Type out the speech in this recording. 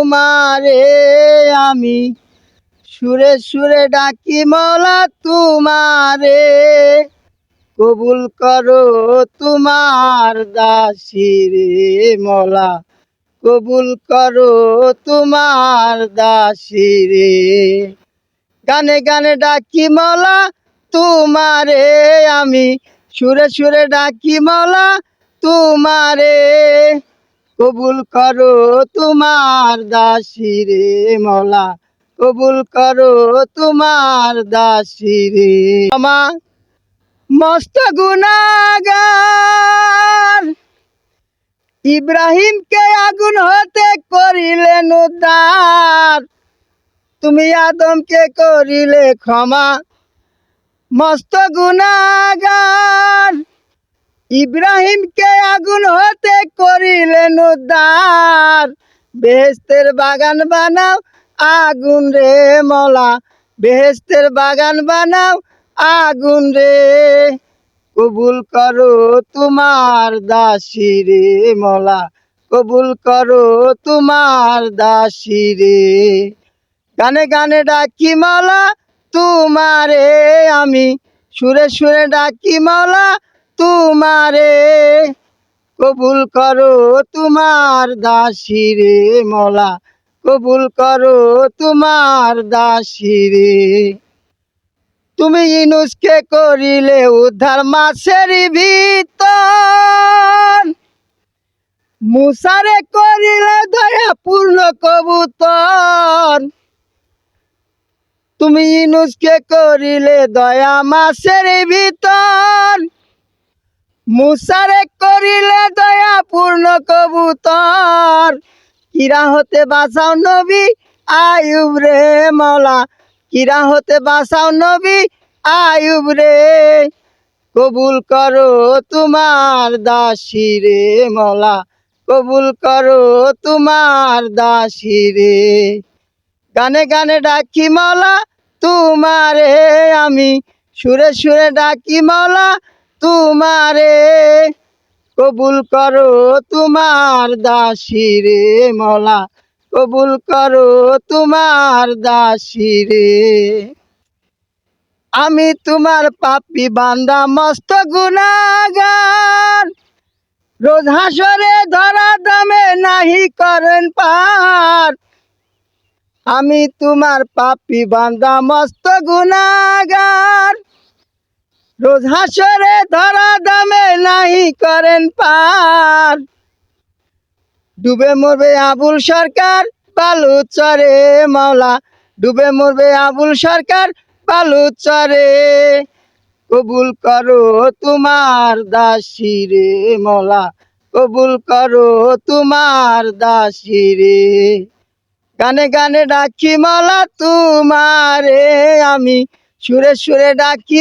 তোমারে আমি। সুরে সুরে ডাকি মলা তোমারে। কবুল করো তোমার দাসী রে মলা। কবুল করো তোমার দাসী রে। গানে গানে ডাকি মলা তোমারে আমি। সুরে সুরে ডাকি মলা তোমারে। কবুল করো তোমার দাসী রে মলা। কবুল করো তোমার দাসী রে আমা মস্ত গুনাগার। ইব্রাহিমকে আগুন হতে করিলেন উদ্ধার। তুমি আদমকে করিলে ক্ষমা। মস্ত গুনাগার। ইব্রাহিমকে আগুন হতে করিলেন উদ্ধার বেহেস্তের বাগান বানাও, আগুন রে মলা। বেহেস্তের বাগান বানাও, আগুন রে। কবুল করো তোমার দাসী রে মলা। কবুল করো তোমার দাসী রে। গানে গানে ডাকি মালা, তোমারে আমি। সুরে সুরে ডাকি মালা, তোমারে। কবুল করো তোমার দাসী রে মলা। কবুল করো তোমার দাসী রে। তুমি ইনুসকে করিলে উদ্ধার মাছের ভিতর। মুসারে করিলে দয়া পূর্ণ কবুতর। তুমি ইনুসকে করিলে দয়া মাসের ভিতর। মুসারে করিলে দয়া পূর্ণ কবুতর। কিরা হতে বাঁচাও নবী, আয়ুব রে মলা কিরা হতে বাঁচাও নবী, আয়ুব রে। কবুল করো তোমার দাসী রে মলা কবুল করো তোমার দাসী রে। গানে গানে ডাকি মলা তোমারে আমি। সুরে সুরে ডাকি মলা তোমারে কবুল করো তোমার দাসী রে মলা। কবুল করো তোমার দাসী রে। আমি তোমার পাপি বান্দা, মস্ত গুনাগার। রোজ হাসরে ধরা দামে নাহি করেন পার। আমি তোমার পাপি বান্দা, মস্ত গুনাগার। রোজ হাসরে ধরা দামে নাহি করেন পার। ডুবে মরবে আবুল সরকার বালু চরে মাওলা। ডুবে মরবে আবুল সরকার বালু চরে কবুল করো তোমার দাসী রে মলা কবুল করো তোমার দাসী রে। গানে গানে ডাকি মালা তোমারে আমি সুরে সুরে ডাকি